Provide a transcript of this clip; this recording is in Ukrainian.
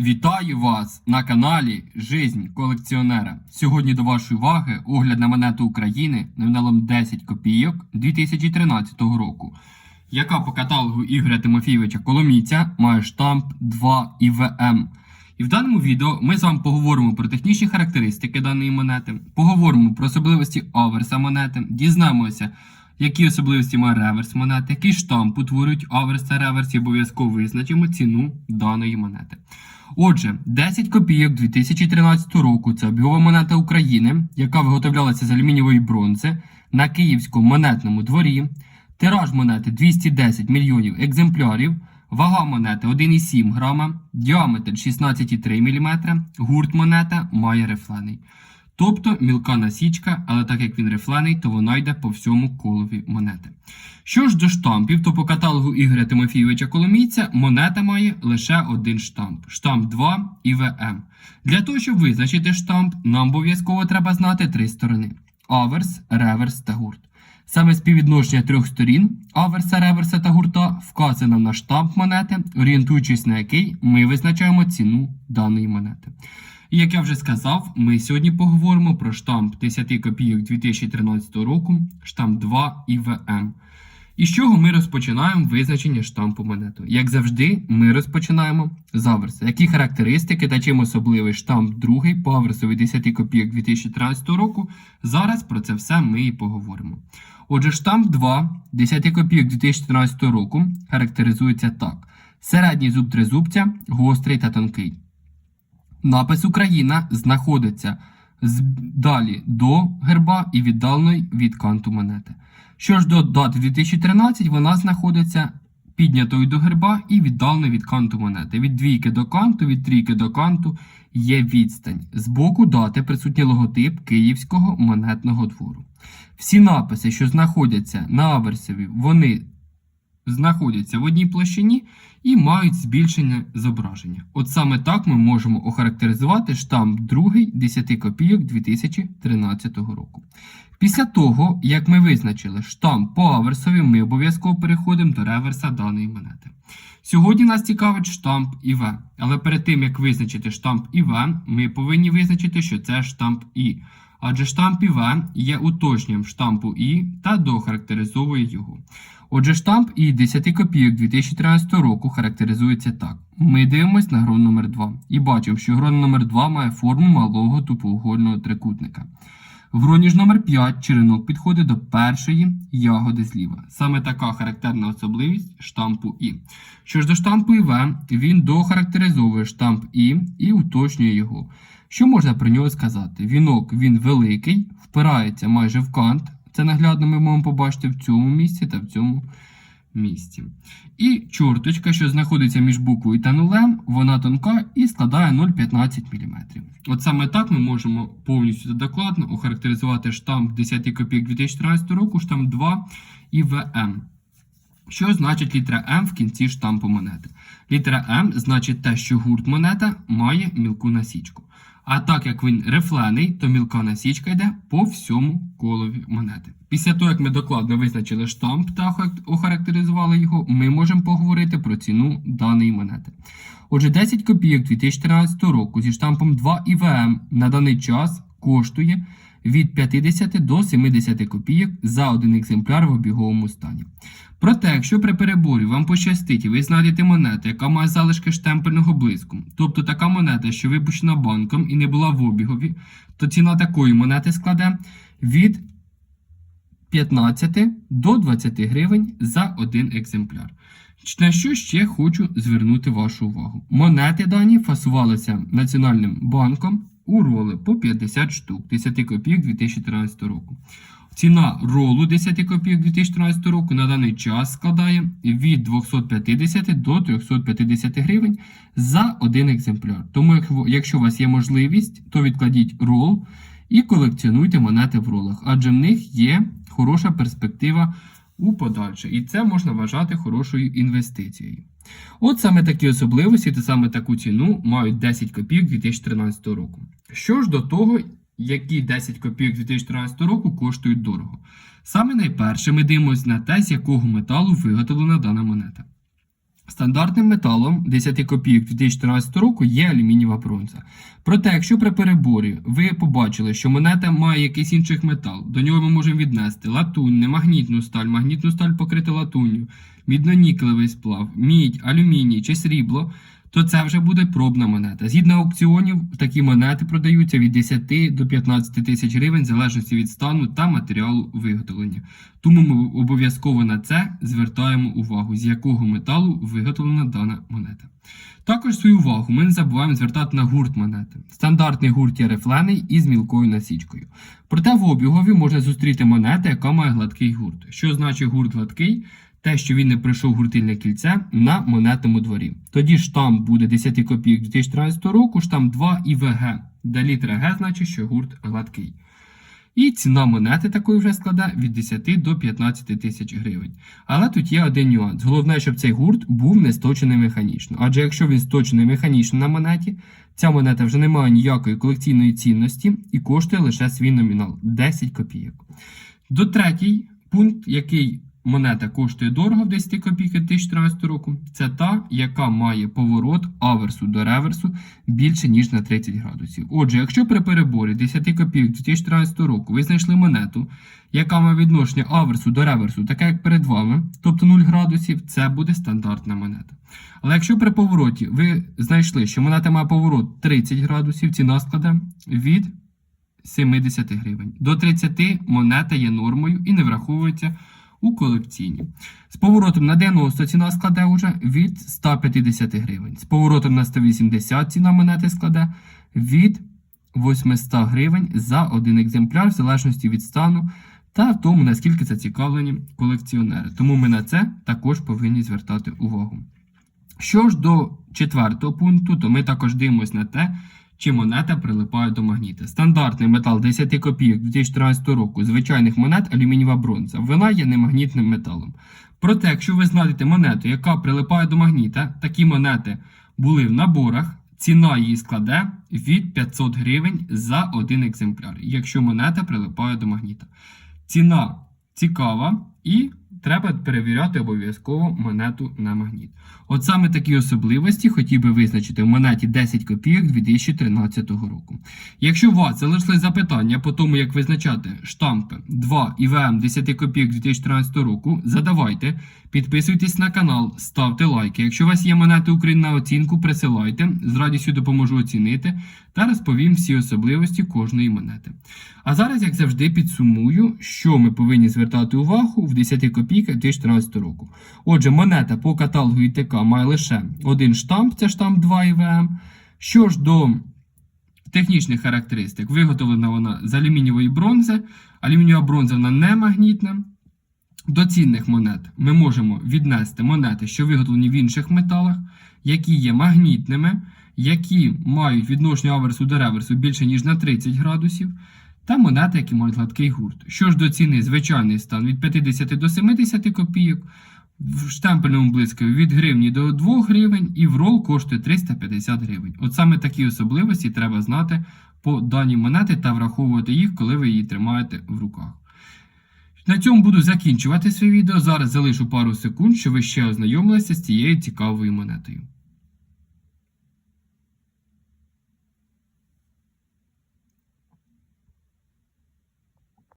Вітаю вас на каналі Жизнь колекціонера. Сьогодні до вашої уваги огляд на монету України номіналом 10 копійок 2013 року, яка по каталогу Ігоря Тимофійовича Коломійця має штамп 2 ІВМ. І в даному відео ми з вами поговоримо про технічні характеристики даної монети, поговоримо про особливості аверса монети, дізнаємося, які особливості має реверс монети, який штамп утворюють аверс та реверс, і обов'язково визначимо ціну даної монети. Отже, 10 копійок 2013 року це обігова монета України, яка виготовлялася з алюмінієвої бронзи на київському монетному дворі. Тираж монети 210 мільйонів екземплярів, вага монети 1,7 грама, діаметр 16,3 мм, гурт монета має рифлений. Тобто мілка насічка, але так як він рифлений, то вона йде по всьому колові монети. Що ж до штампів, то по каталогу Ігоря Тимофійовича Коломійця монета має лише один штамп штамп 2 ІВМ. Для того, щоб визначити штамп, нам обов'язково треба знати три сторони: аверс, реверс та гурт. Саме співвідношення трьох сторін аверса, реверса та гурта вказує нам на штамп монети, орієнтуючись на який ми визначаємо ціну даної монети. І як я вже сказав, ми сьогодні поговоримо про штамп 10 копійок 2013 року, штамп 2 ІВМ. І з чого ми розпочинаємо визначення штампу монету? Як завжди, ми розпочинаємо з. Які характеристики та чим особливий штамп другий по аверсу від 10 копійок 2013 року? Зараз про це все ми і поговоримо. Отже, штамп 2 10 копійок 2014 року характеризується так: середній зуб тризубця, гострий та тонкий. Напис Україна знаходиться далі до герба і віддалений від канту монети. Що ж до дати 2013, вона знаходиться піднятою до герба і віддаленою від канту монети. Від двійки до канту, від трійки до канту є відстань. З боку дати присутній логотип Київського монетного двору. Всі написи, що знаходяться на аверсові, вони знаходяться в одній площині і мають збільшене зображення. От саме так ми можемо охарактеризувати штамп 2 10 копійок 2013 року. Після того, як ми визначили штамп по аверсові, ми обов'язково переходимо до реверса даної монети. Сьогодні нас цікавить штамп ІВ, але перед тим як визначити штамп ІВ, ми повинні визначити, що це штамп І. Адже штамп ІВ є уточненням штампу І та дохарактеризовує його. Отже, штамп І 10 копійок 2013 року характеризується так. Ми дивимося на грон номер 2 і бачимо, що грон номер 2 має форму малого тупоугольного трикутника. В гроні ж номер 5 черенок підходить до першої ягоди зліва. Саме така характерна особливість штампу І. Що ж до штампу ІВ, він дохарактеризовує штамп І і уточнює його. Що можна про нього сказати? Вінок він великий, впирається майже в кант. Це наглядно ми можемо побачити в цьому місці та в цьому місці. І чорточка, що знаходиться між буквою та нулем, вона тонка і складає 0,15 мм. От саме так ми можемо повністю докладно охарактеризувати штамп 10 копійок 2014 року, штамп 2 і ВМ. Що значить літера М в кінці штампу монети? Літера М значить те, що гурт монета має мілку насічку. А так як він рифлений, то мілка насічка йде по всьому колові монети. Після того, як ми докладно визначили штамп та охар- охарактеризували його, ми можемо поговорити про ціну даної монети. Отже, 10 копійок 2014 року зі штампом 2 ІВМ на даний час коштує від 50 до 70 копійок за один екземпляр в обіговому стані. Проте, якщо при переборі вам пощастить і ви знайдете монету, яка має залишки штемпельного блиску, тобто така монета, що випущена банком і не була в обігові, то ціна такої монети складе від 15 до 20 гривень за один екземпляр. На що ще хочу звернути вашу увагу. Монети дані фасувалися Національним банком у роли по 50 штук 10 копійок 2013 року. Ціна ролу 10 копійок 2013 року на даний час складає від 250 до 350 гривень за один екземпляр. Тому, якщо у вас є можливість, то відкладіть рол і колекціонуйте монети в ролах, адже в них є хороша перспектива у подальше. І це можна вважати хорошою інвестицією. От саме такі особливості та саме таку ціну мають 10 копійок 2013 року. Що ж до того, які 10 копійок 2013 року коштують дорого. Саме найперше ми дивимося на те, з якого металу виготовлена дана монета. Стандартним металом 10 копійок 2014 року є алюмінієва бронза. Проте, якщо при переборі ви побачили, що монета має якийсь інший метал, до нього ми можемо віднести латунь, немагнітну сталь, магнітну сталь покрити латунню, мідно-нікелевий сплав, мідь, алюміній чи срібло, то це вже буде пробна монета. Згідно аукціонів, такі монети продаються від 10 до 15 тисяч гривень, в залежності від стану та матеріалу виготовлення. Тому ми обов'язково на це звертаємо увагу, з якого металу виготовлена дана монета. Також свою увагу ми не забуваємо звертати на гурт монети. Стандартний гурт є рифлений із мілкою насічкою. Проте в обігові можна зустріти монету, яка має гладкий гурт. Що значить гурт гладкий? Те, що він не пройшов гуртильне кільце на монетному дворі. Тоді штамп буде 10 копійок 2013 року, штамп 2 і ВГ, де літера Г значить, що гурт гладкий. І ціна монети такої вже складає від 10 до 15 тисяч гривень. Але тут є один нюанс. Головне, щоб цей гурт був не сточений механічно. Адже якщо він сточений механічно на монеті, ця монета вже не має ніякої колекційної цінності і коштує лише свій номінал 10 копійок. До третій пункт, який монета коштує дорого в 10 копійок 2014 року, це та, яка має поворот аверсу до реверсу більше ніж на 30 градусів. Отже, якщо при переборі 10 копійок 2014 року ви знайшли монету, яка має відношення аверсу до реверсу, таке як перед вами, тобто 0 градусів, це буде стандартна монета. Але якщо при повороті ви знайшли, що монета має поворот 30 градусів, ціна складе від 70 гривень. До 30 монета є нормою і не враховується у колекційні. З поворотом на 90 ціна складе вже від 150 гривень. З поворотом на 180 ціна монети складе від 800 гривень за один екземпляр, в залежності від стану та тому, наскільки зацікавлені колекціонери. Тому ми на це також повинні звертати увагу. Що ж до четвертого пункту, то ми також дивимося на те, чи монета прилипає до магніта. Стандартний метал 10 копійок 2014 року звичайних монет алюмінієва бронза. Вона є немагнітним металом. Проте, якщо ви знайдете монету, яка прилипає до магніта, такі монети були в наборах, ціна її складе від 500 гривень за один екземпляр, якщо монета прилипає до магніта. Ціна цікава і треба перевіряти обов'язково монету на магніт. От саме такі особливості хотів би визначити в монеті 10 копійок 2013 року. Якщо у вас залишили запитання по тому, як визначати штампи 2 і ВМ 10 копійок 2013 року, задавайте, підписуйтесь на канал, ставте лайки. Якщо у вас є монети України на оцінку, присилайте, з радістю допоможу оцінити та розповім всі особливості кожної монети. А зараз, як завжди, підсумую, що ми повинні звертати увагу в 10 копійках 2014 року. Отже, монета по каталогу ІТК має лише один штамп, це штамп 2 ІВМ. Що ж до технічних характеристик, виготовлена вона з алюмінієвої бронзи. Алюмінієва бронза вона не магнітна. До цінних монет ми можемо віднести монети, що виготовлені в інших металах, які є магнітними, які мають відношення аверсу до реверсу більше, ніж на 30 градусів, та монети, які мають гладкий гурт. Що ж до ціни, звичайний стан від 50 до 70 копійок, в штемпельному блиску від гривні до 2 гривень, і в рол коштує 350 гривень. От саме такі особливості треба знати по даній монети та враховувати їх, коли ви її тримаєте в руках. На цьому буду закінчувати своє відео. Зараз залишу пару секунд, щоб ви ще ознайомилися з цією цікавою монетою.